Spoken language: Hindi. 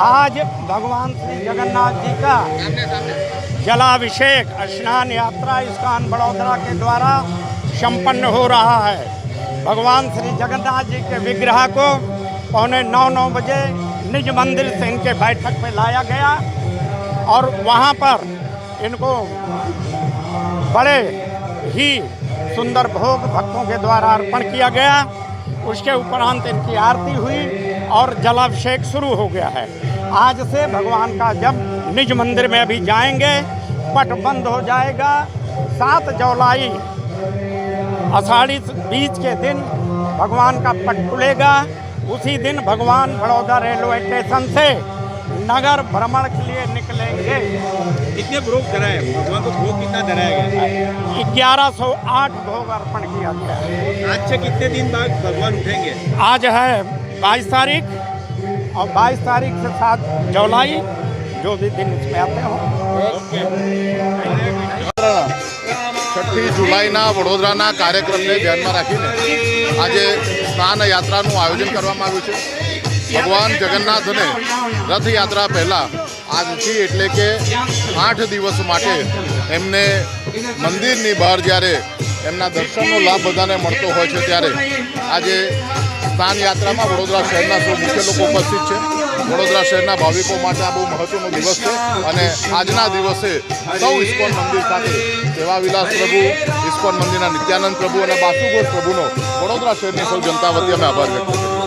आज भगवान श्री जगन्नाथ जी का जलाभिषेक स्नान यात्रा इस्कान बड़ौदरा के द्वारा संपन्न हो रहा है। भगवान श्री जगन्नाथ जी के विग्रह को पौने नौ नौ बजे निज मंदिर से इनके बैठक पे लाया गया और वहाँ पर इनको बड़े ही सुंदर भोग भक्तों के द्वारा अर्पण किया गया। उसके उपरांत इनकी आरती हुई और जलाभिषेक शुरू हो गया है। आज से भगवान का जब निज मंदिर में अभी जाएँगे, पट बंद हो जाएगा। सात जुलाई अषाढ़ी बीच के दिन भगवान का पट खुलेगा। उसी दिन भगवान बड़ौदा रेलवे स्टेशन से नगर भ्रमण के लिए निकलेंगे कितने भोग धराए भगवान को भोग कितना धराया गया ग्यारह सौ आठ भोग अर्पण किया गया है आज से कितने दिन बाद भगवान उठेंगे आज है बाईस तारीख और बाईस तारीख से सात जुलाई जो भी दिन इसमें आते हो છઠ્ઠી જુલાઈના વડોદરાના કાર્યક્રમને ધ્યાનમાં રાખીને આજે સ્નાન યાત્રાનું આયોજન કરવામાં આવ્યું છે ભગવાન જગન્નાથને રથયાત્રા પહેલાં આજથી એટલે કે આઠ દિવસ માટે એમને મંદિરની બહાર જ્યારે એમના દર્શનનો લાભ બધાને મળતો હોય છે ત્યારે આજે સ્નાન યાત્રામાં વડોદરા શહેરના સૌ મુખ્ય લોકો ઉપસ્થિત છે. વડોદરા શહેરના ભાવિકો માટે આ બહુ મહત્વનો દિવસ છે અને આજના દિવસે સૌ ઇસ્કોન મંદિર ખાતે સેવા વિલાસ પ્રભુ, ઇસ્કોન મંદિરના નિત્યાનંદ પ્રભુ અને બાસુગોષ પ્રભુનો વડોદરા શહેરની સૌ જનતા વતી અમે આભાર વ્યક્ત છીએ.